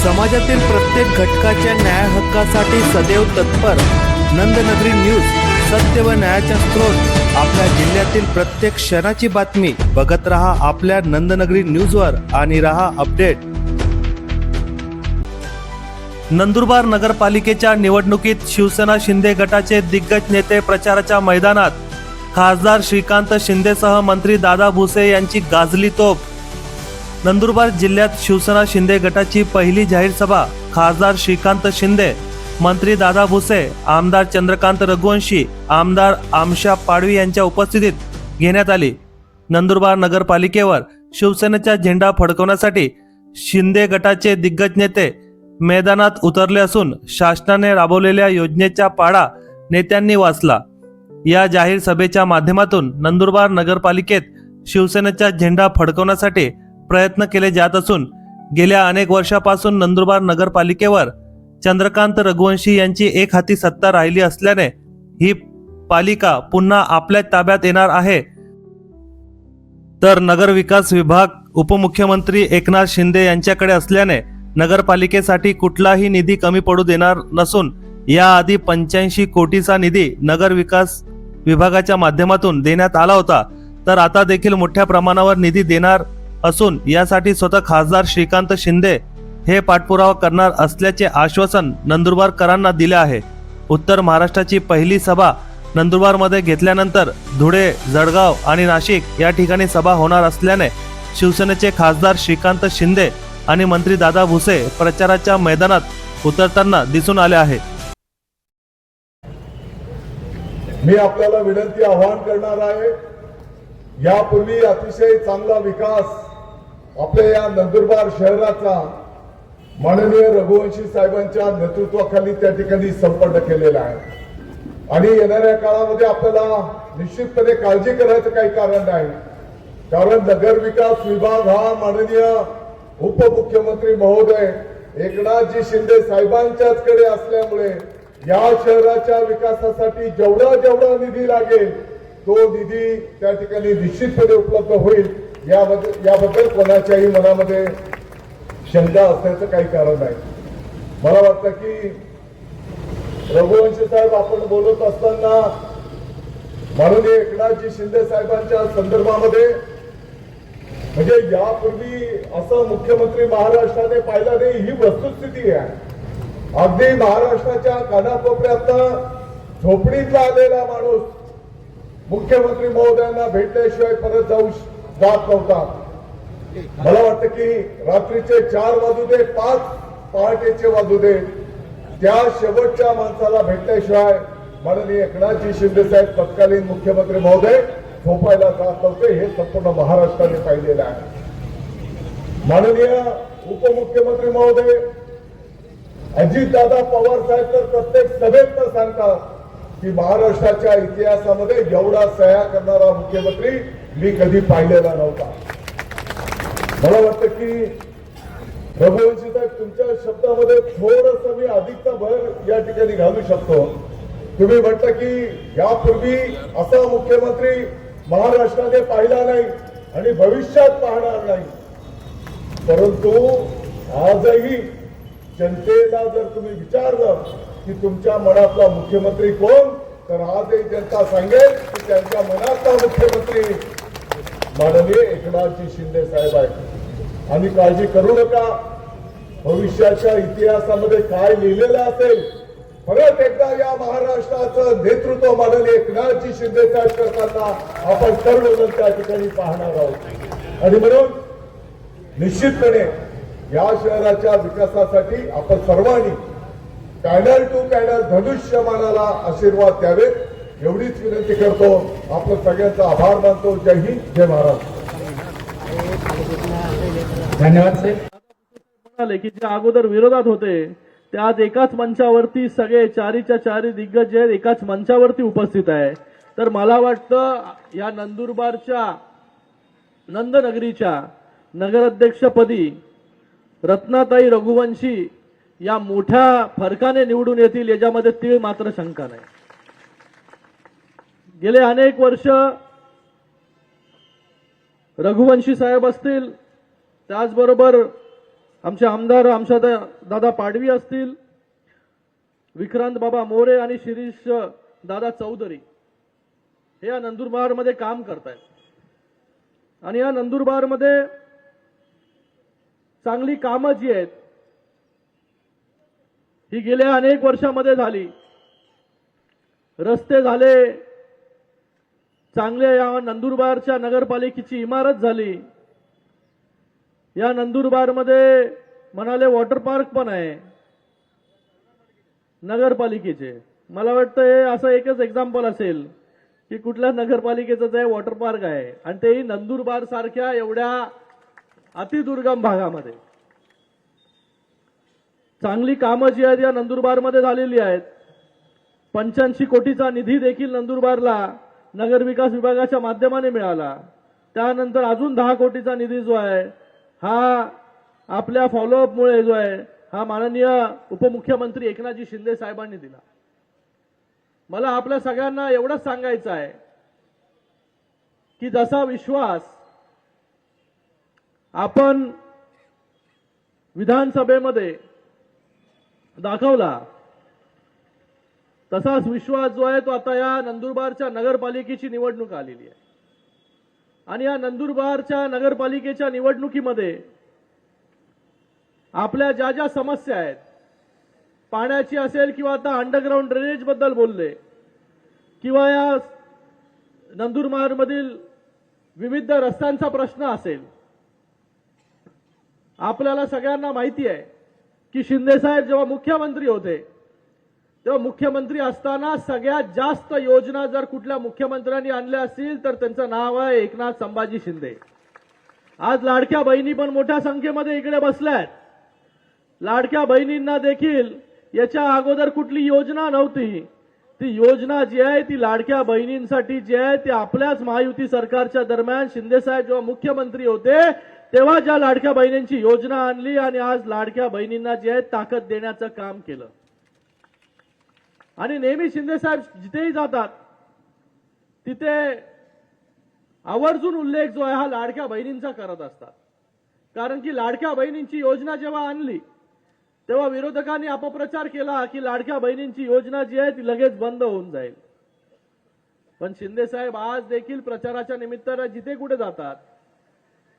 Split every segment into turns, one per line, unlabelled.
समाजातील प्रत्येक घटकाच्या न्याय हक्कासाठी सदैव तत्पर. नंदनगरी न्यूज सत्य व न्यायाचा स्रोत. आपल्या जिल्ह्यातील प्रत्येक क्षणाची बातमी. बघत रहा आपल्या नंदनगरी न्यूजवर आणि रहा अपडेट. नंदुरबार नगरपालिकेच्या निवडणुकीत शिवसेना शिंदे गटाचे दिग्गज नेते प्रचाराच्या मैदानात. खासदार श्रीकांत शिंदेसह मंत्री दादा भुसे यांची गाजली तोप नंदुरबार जिल्ह्यात शिवसेना शिंदे गटाची पहिली जाहीर सभा खासदार श्रीकांत शिंदे मंत्री दादा भुसे आमदार चंद्रकांत रघुवंशी आमदार आमशा पाडवी यांच्या उपस्थितीत घेण्यात आली. नंदुरबार नगरपालिकेवर शिवसेनेचा झेंडा फडकवण्यासाठी शिंदे गटाचे दिग्गज नेते मैदानात उतरले असून शासनाने राबवलेल्या योजनेचा पाडा नेत्यांनी वाचला. या जाहीर सभेच्या माध्यमातून नंदुरबार नगरपालिकेत शिवसेनेचा झेंडा फडकवण्यासाठी प्रयत्न केले जात असून गेल्या अनेक वर्षापासून नंदुरबार नगरपालिकेवर चंद्रकांत रघुवंशी यांची एक हाती सत्ता राहिली असल्याने ही पालिका पुन्हा आपल्या ताब्यात येणार आहे. तर नगर विकास विभाग उपमुख्यमंत्री एकनाथ शिंदे यांच्याकडे असल्याने नगरपालिकेसाठी कुठलाही निधी कमी पडू देणार नसून याआधी पंच्याऐंशी कोटीचा निधी नगर विकास विभागाच्या माध्यमातून देण्यात आला होता. तर आता देखील मोठ्या प्रमाणावर निधी देणार असून यासाठी स्वतः खासदार श्रीकांत शिंदे हे पाठपुरावा करणार असल्याचे आश्वासन नंदुरबारकरांना दिले आहे. उत्तर महाराष्ट्राची पहिली सभा नंदुरबारमध्ये घेतल्यानंतर धुळे जळगाव आणि नाशिक या ठिकाणी सभा होणार असल्याने शिवसेनेचे खासदार श्रीकांत शिंदे आणि मंत्री दादा भुसे प्रचाराच्या मैदानात उतरताना दिसून आले आहे.
मी आपल्याला विनंती आवाहन करणार आहे यापूर्वी अतिशय चांगला विकास आपल्या या नंदुरबार शहराचा माननीय रघुवंशी साहेबांच्या नेतृत्वाखाली त्या ठिकाणी संपर्क केलेला आहे. आणि येणाऱ्या काळामध्ये आपल्याला निश्चितपणे काळजी करायचं काही कारण नाही. कारण नगर विकास विभाग हा माननीय उपमुख्यमंत्री महोदय एकनाथजी शिंदे साहेबांच्याच कडे असल्यामुळे या शहराच्या विकासासाठी जेवढा जेवढा निधी लागेल तो निधी त्या ठिकाणी निश्चितपणे उपलब्ध होईल. याबद्दल याबद्दल कोणाच्याही मनामध्ये शंका असण्याचं काही कारण नाही. मला वाटतं की रघुवंशी साहेब आपण बोलत असताना माननीय एकनाथजी शिंदे साहेबांच्या संदर्भामध्ये म्हणजे यापूर्वी असं मुख्यमंत्री महाराष्ट्राने पाहिला नाही ही वस्तुस्थिती आहे. अगदी महाराष्ट्राच्या कानाकोपऱ्यात झोपडीतला आलेला माणूस मुख्यमंत्री महोदयांना भेटल्याशिवाय परत जाऊ जात नव्हता. मला वाटतं की रात्रीचे चार वाजू दे पाच पहाटेचे वाजू दे. त्या शेवटच्या माणसाला भेटल्याशिवाय माननीय एकनाथजी शिंदे साहेब तत्कालीन मुख्यमंत्री महोदय झोपायला जात नव्हते. हे संपूर्ण महाराष्ट्राने पाहिलेलं आहे. माननीय उपमुख्यमंत्री महोदय अजितदादा पवार साहेब तर प्रत्येक सभेत तर सांगतात की महाराष्ट्राच्या इतिहासामध्ये एवढा सह्या करणारा मुख्यमंत्री मी कधी पाहिलेला नव्हता. मला वाटतं की रघुवंशी साहेब तुमच्या शब्दामध्ये थोडस मी अधिकचा भर या ठिकाणी घालू शकतो. तुम्ही म्हटलं की यापूर्वी असा मुख्यमंत्री महाराष्ट्राने पाहिला नाही आणि भविष्यात पाहणार नाही. परंतु आजही जनतेला जर तुम्ही विचारलं की तुमच्या मनातला मुख्यमंत्री कोण तर आजही जनता सांगेल की त्यांच्या मनातला मुख्यमंत्री माननीय एकनाथजी शिंदे साहेब आहेत. आणि काळजी करू नका. भविष्याच्या इतिहासामध्ये काय लिहिलेलं असेल परत एकदा या महाराष्ट्राचं नेतृत्व माननीय एकनाथजी शिंदे साहेब करताना आपण सर्वजण त्या ठिकाणी पाहणार आहोत. आणि म्हणून निश्चितपणे या शहराच्या विकासासाठी आपण सर्वांनी कॅनल टू पॅनल धनुष्यमानाला आशीर्वाद द्यावेत. एवढीच विनंती करतो आपलं सगळ्यांचा आभार मानतो. जय हिंद जय महाराष्ट्र.
धन्यवाद
म्हणाले की जे अगोदर विरोधात होते ते आज एकाच मंचावरती सगळे चारीच्या चारी दिग्गज आहेत एकाच मंचावरती उपस्थित आहे. तर मला वाटतं या नंदुरबारच्या नंदनगरीच्या नगराध्यक्षपदी रत्नाताई रघुवंशी या मोठ्या फरकाने निवडून येतील याच्यामध्ये तीळ मात्र शंका नाही. गेले अनेक वर्ष रघुवंशी साहेब असतील त्याचबरोबर आमचे आमदार आमच्या दादा पाडवी असतील विक्रांत बाबा मोरे आणि शिरीष दादा चौधरी हे या नंदुरबारमध्ये काम करतायत. आणि या नंदुरबारमध्ये चांगली कामं जी आहेत ही गेल्या अनेक वर्षामध्ये झाली. रस्ते झाले चांगले या नंदुरबारच्या नगरपालिकेची इमारत झाली. या नंदुरबारमध्ये म्हणाले वॉटर पार्क पण आहे. नगरपालिकेचे. मला वाटतं हे असं एकच एक्झाम्पल असेल की कुठल्या नगरपालिकेचं जे वॉटर पार्क आहे आणि तेही नंदुरबार सारख्या एवढ्या अतिदुर्गम भागामध्ये. चांगली कामं जी आहेत या नंदुरबारमध्ये झालेली आहेत. पंच्याऐंशी कोटीचा निधी देखील नंदुरबारला नगरविकास विभागाच्या माध्यमाने मिळाला. त्यानंतर अजून दहा कोटीचा निधी जो आहे हा आपल्या फॉलोअपमुळे जो आहे हा माननीय उपमुख्यमंत्री एकनाथजी शिंदे साहेबांनी दिला. मला आपल्या सगळ्यांना एवढंच सांगायचं आहे की जसा विश्वास आपण विधानसभेमध्ये दाखवला तसाच विश्वास जो आहे तो आता या नंदुरबारच्या नगरपालिकेची निवडणूक आलेली आहे. आणि या नंदुरबारच्या नगरपालिकेच्या निवडणुकीमध्ये आपल्या ज्या ज्या समस्या आहेत पाण्याची असेल किंवा आता अंडरग्राऊंड ड्रेनेजबद्दल बोलले किंवा या नंदुरबारमधील विविध रस्त्यांचा प्रश्न असेल आपल्याला सगळ्यांना माहिती आहे की शिंदेसाहेब जेव्हा मुख्यमंत्री होते तेव्हा मुख्यमंत्री असताना सगळ्यात जास्त योजना जर कुठल्या मुख्यमंत्र्यांनी आणल्या असतील तर त्यांचं नाव आहे एकनाथ संभाजी शिंदे. आज लाडक्या बहिणी पण मोठ्या संख्येमध्ये इकडे बसल्या लाडक्या बहिणींना देखील याच्या अगोदर कुठली योजना नव्हती. ती योजना जी आहे ती लाडक्या बहिणींसाठी जी आहे ती आपल्याच महायुती सरकारच्या दरम्यान शिंदेसाहेब जेव्हा मुख्यमंत्री होते तेव्हा ज्या लाडक्या बहिणींची योजना आणली आणि आज लाडक्या बहिणींना जी आहे ताकद देण्याचं काम केलं. आणि नेहमी शिंदेसाहेब जिथेही जातात तिथे आवर्जून उल्लेख जो आहे हा लाडक्या बहिणींचा करत असतात. कारण की लाडक्या बहिणींची योजना जेव्हा आणली तेव्हा विरोधकांनी अपप्रचार केला की लाडक्या बहिणींची योजना जी आहे ती लगेच बंद होऊन जाईल. पण शिंदेसाहेब आज देखील प्रचाराच्या निमित्तानं जिथे कुठे जातात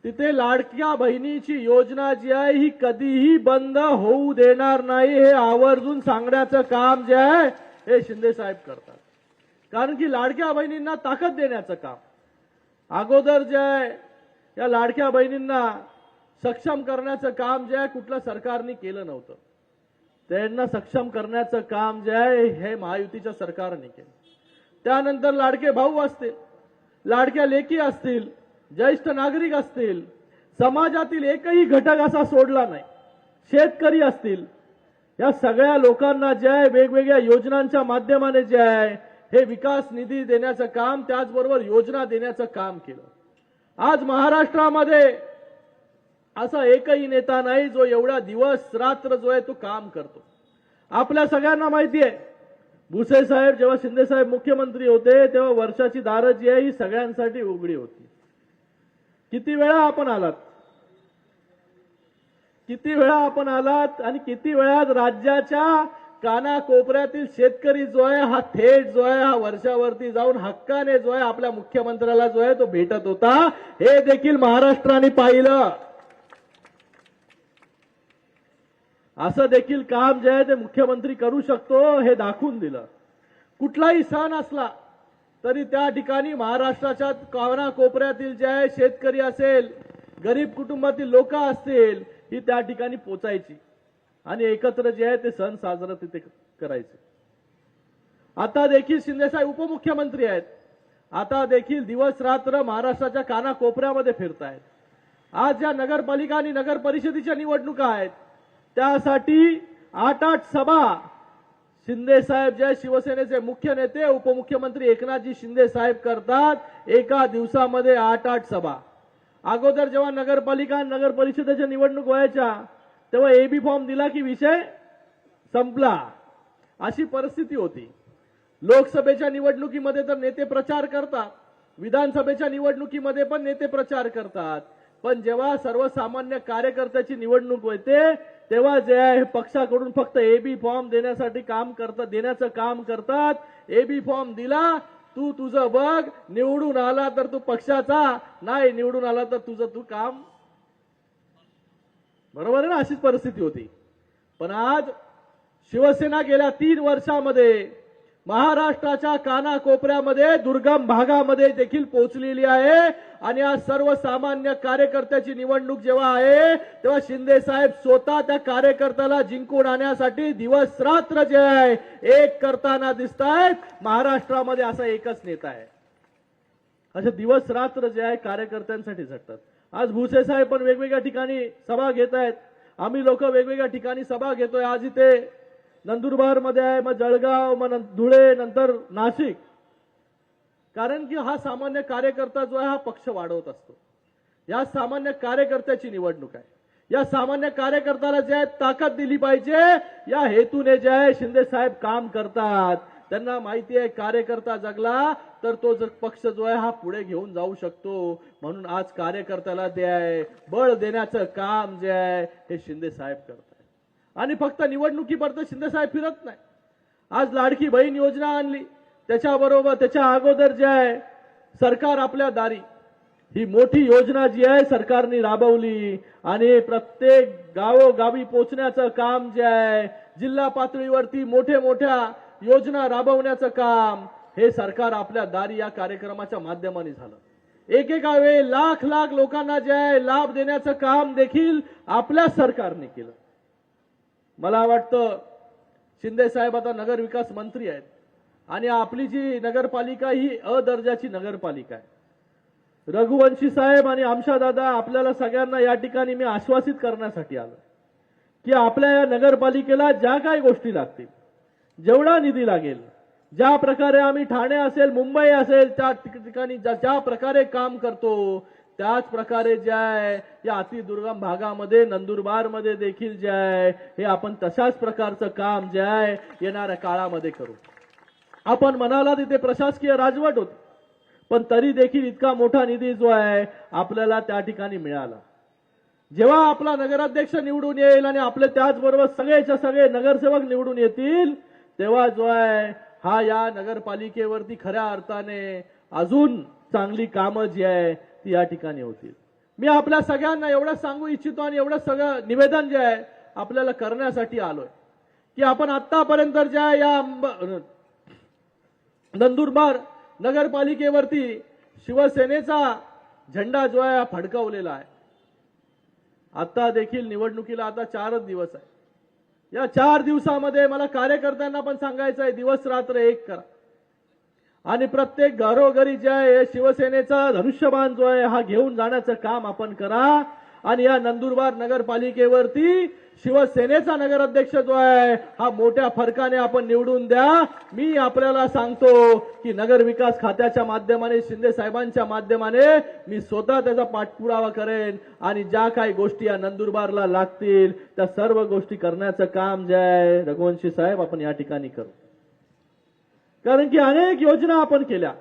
तिथे लाडक्या बहिणीची योजना जी आहे ही कधीही बंद होऊ देणार नाही हे आवर्जून सांगण्याचं काम जे आहे हे शिंदे साहेब करतात. कारण की लाडक्या बहिणींना ताकद देण्याचं काम. अगोदर जे आहे या लाडक्या बहिणींना सक्षम करण्याचं काम जे आहे कुठल्या सरकारने केलं नव्हतं. त्यांना सक्षम करण्याचं काम जे आहे हे महायुतीच्या सरकारने केलं. त्यानंतर लाडके भाऊ असतील लाडक्या लेकी असतील ज्येष्ठ नागरिक असतील समाजातील एकही घटक असा सोडला नाही. शेतकरी असतील या सगळ्या लोकांना जे आहे वेगवेगळ्या योजनांच्या माध्यमाने जे आहे हे विकास निधी देण्याचं काम त्याचबरोबर योजना देण्याचं काम केलं. आज महाराष्ट्रामध्ये असा एकही नेता नाही जो एवढा दिवस रात्र जो आहे तो काम करतो. आपल्या सगळ्यांना माहिती आहे भुसे साहेब जेव्हा शिंदे साहेब मुख्यमंत्री होते तेव्हा वर्षाची दारं जी आहे ही सगळ्यांसाठी उघडी होती. किती वेळा आपण आलात? किती वेळा आपण आलात आणि किती वेळात राज्याच्या कानाकोपऱ्यातील शेतकरी जो आहे हा थेट जो आहे हा वर्षावरती जाऊन हक्काने जो आहे आपल्या मुख्यमंत्र्याला जो आहे तो भेटत होता. हे देखील महाराष्ट्राने पाहिलं. असं देखील काम जे आहे ते मुख्यमंत्री करू शकतो हे दाखवून दिलं. कुठलाही सण असला तरी त्या ठिकाणी महाराष्ट्राच्या कानाकोपऱ्यातील जे आहे शेतकरी असेल गरीब कुटुंबातील लोक असतील ही त्या ठिकाणी पोचायची. आणि एकत्र जे आहे ते सण साजरा तिथे करायचे. आता देखील शिंदेसाहेब उपमुख्यमंत्री आहेत. आता देखील दिवस रात्र महाराष्ट्राच्या कानाकोपऱ्यामध्ये फिरतायत. आज ज्या नगरपालिका आणि नगर परिषदेच्या निवडणुका आहेत त्यासाठी आठ आठ सभा शिंदेसाहेब जे शिवसेनेचे मुख्य नेते उपमुख्यमंत्री एकनाथजी शिंदे साहेब करतात. एका दिवसामध्ये आठ आठ सभा. अगोदर जेव्हा नगरपालिका नगर परिषदेच्या निवडणूक व्हायच्या तेव्हा एबी फॉर्म दिला की विषय संपला. अशी परिस्थिती होती. लोकसभेच्या निवडणुकीमध्ये तर नेते प्रचार करतात. विधानसभेच्या निवडणुकीमध्ये पण नेते प्रचार करतात. पण जेव्हा सर्वसामान्य कार्यकर्त्याची निवडणूक होते तेव्हा जे आहे पक्षाकडून फक्त एबी फॉर्म देण्यासाठी काम करतात देण्याचं काम करतात. एबी फॉर्म दिला तू तुझं बघ निवडून आला तर तू पक्षाचा नाही निवडून आला तर तुझं तू काम. बरोबर आहे ना अशीच परिस्थिती होती. पण आज शिवसेना गेल्या तीन वर्षामध्ये महाराष्ट्राच्या कानाकोपऱ्यामध्ये दुर्गम भागामध्ये देखील पोहोचलेली आहे. आणि आज सर्वसामान्य कार्यकर्त्याची निवडणूक जेव्हा आहे तेव्हा शिंदे साहेब स्वतः त्या कार्यकर्त्याला जिंकून आणण्यासाठी दिवस रात्र जे आहे एक करताना दिसत आहेत महाराष्ट्रामध्ये असा एकच नेता आहे. असे दिवस रात्र जे आहे कार्यकर्त्यांसाठी झटतात. आज भुसे साहेब पण वेगवेगळ्या ठिकाणी सभा घेत आहेत आम्ही लोक वेगवेगळ्या ठिकाणी सभा घेतोय. आज इथे नंदुरबारमध्ये आहे मग जळगाव मग धुळे नंतर नाशिक. कारण की हा सामान्य कार्यकर्ता जो आहे हा पक्ष वाढवत असतो. या सामान्य कार्यकर्त्याची निवडणूक आहे. या सामान्य कार्यकर्त्याला जे आहे ताकद दिली पाहिजे. या हेतूने जे आहे शिंदे साहेब काम करतात. त्यांना माहिती आहे कार्यकर्ता जगला तर तो जर पक्ष जो आहे हा पुढे घेऊन जाऊ शकतो. म्हणून आज कार्यकर्त्याला जे आहे बळ देण्याचं काम जे आहे हे शिंदे साहेब करतात. आणि फक्त निवडणुकीपर्यंत शिंदेसाहेब फिरत नाही. आज लाडकी बहीण योजना आणली. त्याच्याबरोबर त्याच्या अगोदर जे आहे सरकार आपल्या दारी. ही मोठी योजना जी आहे सरकारने राबवली. आणि प्रत्येक गावोगावी पोचण्याचं काम जे आहे जिल्हा पातळीवरती मोठे मोठ्या योजना राबवण्याचं काम हे सरकार आपल्या दारी या कार्यक्रमाच्या माध्यमाने झालं. एकेका वेळी लाख लाख लोकांना जे आहे लाभ देण्याचं काम देखील आपल्या सरकारने केलं. मला वाटतं शिंदे साहेब आता नगर विकास मंत्री आहेत. आणि आपली जी नगरपालिका ही अ दर्जाची नगरपालिका आहे. रघुवंशी साहेब आणि आमशादादा आपल्याला सगळ्यांना या ठिकाणी मी आश्वासित करण्यासाठी आलो की आपल्या या नगरपालिकेला ज्या काय गोष्टी लागतील जेवढा निधी लागेल ज्या प्रकारे आम्ही ठाणे असेल मुंबई असेल त्या ठिकाणी ज्या ज्या प्रकारे काम करतो त्याच प्रकारे जे आहे या अतिदुर्गम भागामध्ये नंदुरबारमध्ये देखील जे आहे हे आपण तशाच प्रकारचं काम जे आहे येणाऱ्या काळामध्ये करू. आपण म्हणाला तिथे प्रशासकीय राजवट होती पण तरी देखील इतका मोठा निधी जो आहे आपल्याला त्या ठिकाणी मिळाला. जेव्हा आपला नगराध्यक्ष निवडून येईल आणि आपले त्याचबरोबर सगळेच्या सगळे नगरसेवक निवडून येतील तेव्हा जो आहे हा या नगरपालिकेवरती खऱ्या अर्थाने अजून चांगली कामं जी आहे ती या ठिकाणी होतील. मी आपल्या सगळ्यांना एवढं सांगू इच्छितो आणि एवढं सगळं निवेदन जे आहे आपल्याला करण्यासाठी आलोय. की आपण आतापर्यंत ज्या या नंदुरबार नगरपालिकेवरती शिवसेनेचा झेंडा जो आहे हा फडकवलेला आहे. आता देखील निवडणुकीला आता चारच दिवस आहे. या चार दिवसामध्ये मला कार्यकर्त्यांना पण सांगायचं आहे दिवस रात्र एक करा. आणि प्रत्येक घरोघरी जे आहे शिवसेनेचा धनुष्यबाण जो आहे हा घेऊन जाण्याचं काम आपण करा. आणि या नंदुरबार नगरपालिकेवरती शिवसेनेचा नगराध्यक्ष जो आहे हा मोठ्या फरकाने आपण निवडून द्या. मी आपल्याला सांगतो की नगर विकास खात्याच्या माध्यमाने शिंदे साहेबांच्या माध्यमाने मी स्वतः त्याचा पाठपुरावा करेन. आणि ज्या काही गोष्टी या नंदुरबारला लागतील त्या सर्व गोष्टी करण्याचं काम जे आहे रघुवंशी साहेब आपण या ठिकाणी करू. कारण की अनेक योजना आपण केल्या.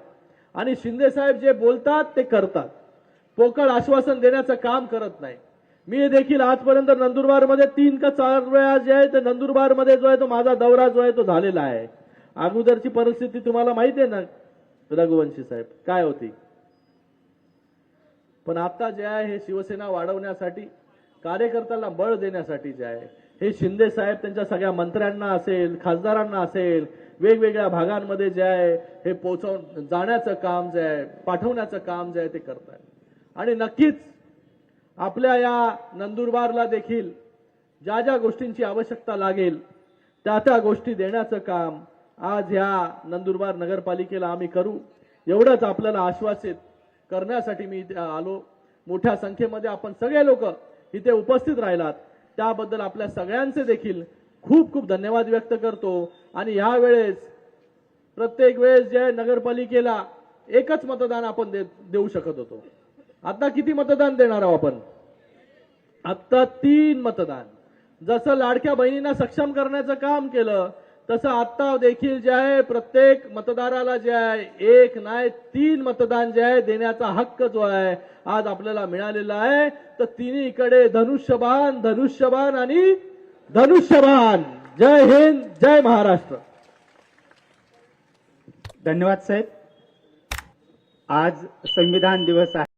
आणि शिंदे साहेब जे बोलतात ते करतात. पोकळ आश्वासन देण्याचं काम करत नाही. मी देखील आजपर्यंत नंदुरबारमध्ये तीन का चार वेळा जे आहे ते नंदुरबारमध्ये जो आहे तो माझा दौरा जो आहे तो झालेला आहे. अगोदरची परिस्थिती तुम्हाला माहिती आहे ना रघुवंशी साहेब? काय होती? पण आता जे आहे हे शिवसेना वाढवण्यासाठी कार्यकर्त्याला बळ देण्यासाठी जे आहे हे शिंदे साहेब त्यांच्या सगळ्या मंत्र्यांना असेल खासदारांना असेल वेगवेगळ्या भागांमध्ये जे आहे हे पोचवून जाण्याचं काम जे आहे पाठवण्याचं काम जे आहे ते करत आहे आणि नक्कीच आपल्या या नंदुरबारला देखील ज्या ज्या गोष्टींची आवश्यकता लागेल त्या त्या गोष्टी देण्याचं काम आज ह्या नंदुरबार नगरपालिकेला आम्ही करू. एवढंच आपल्याला आश्वासित करण्यासाठी मी इथे आलो. मोठ्या संख्येमध्ये आपण सगळे लोक इथे उपस्थित राहिलात. त्याबद्दल आपल्या सगळ्यांचे देखील खूप खूप धन्यवाद व्यक्त करतो. आणि ह्या वेळेस प्रत्येक वेळेस जे नगरपालिकेला एकच मतदान आपण देऊ शकत होतो. आता किती मतदान देणार आहोत आपण? आता तीन मतदान. जसं लाडक्या बहिणींना सक्षम करण्याचं काम केलं तसं आता देखील जे आहे प्रत्येक मतदाराला जे आहे एक नाही तीन मतदान जे आहे देण्याचा हक्क जो आहे आज आपल्याला मिळालेला आहे. तर तिन्हीकडे धनुष्यबान धनुष्यबान आणि धनुष्यबान जय हिंद जय महाराष्ट्र.
धन्यवाद साहेब. आज संविधान दिवस आहे.